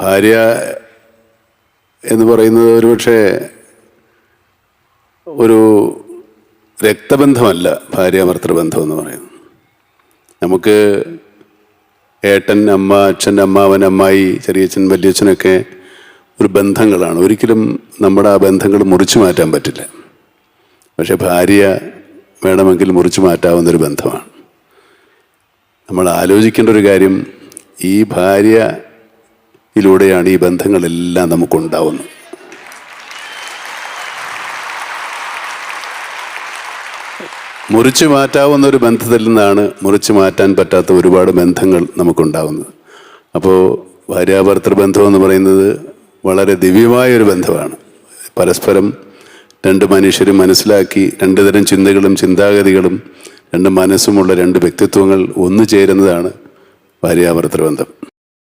ഭാര്യ എന്ന് പറയുന്നത് ഒരുപക്ഷെ ഒരു രക്തബന്ധമല്ല ഭാര്യ ഭർത്തൃബന്ധം എന്ന് പറയുന്നത്. നമുക്ക് ഏട്ടൻ അമ്മ അച്ഛൻ അമ്മാവൻ അമ്മായി ചെറിയച്ഛൻ വലിയച്ഛനൊക്കെ ഒരു ബന്ധങ്ങളാണ്. ഒരിക്കലും നമ്മുടെ ആ ബന്ധങ്ങൾ മുറിച്ചു മാറ്റാൻ പറ്റില്ല. പക്ഷെ ഭാര്യ വേണമെങ്കിൽ മുറിച്ചു മാറ്റാവുന്നൊരു ബന്ധമാണ്. നമ്മൾ ആലോചിക്കേണ്ട ഒരു കാര്യം ഈ ഭാര്യയിലൂടെയാണ് ഈ ബന്ധങ്ങളെല്ലാം നമുക്കുണ്ടാവുന്നത്. മുറിച്ചു മാറ്റാവുന്ന ഒരു ബന്ധത്തിൽ നിന്നാണ് മുറിച്ചു മാറ്റാൻ പറ്റാത്ത ഒരുപാട് ബന്ധങ്ങൾ നമുക്കുണ്ടാവുന്നത്. അപ്പോൾ ഭാര്യാഭർത്തൃ ബന്ധം എന്ന് പറയുന്നത് വളരെ ദിവ്യമായ ഒരു ബന്ധമാണ്. പരസ്പരം രണ്ട് മനുഷ്യരും മനസ്സിലാക്കി രണ്ട് തരം ചിന്തകളും ചിന്താഗതികളും രണ്ട് മനസ്സുമുള്ള രണ്ട് വ്യക്തിത്വങ്ങൾ ഒന്നു ചേരുന്നതാണ് ഭാര്യാഭർത്തൃ ബന്ധം.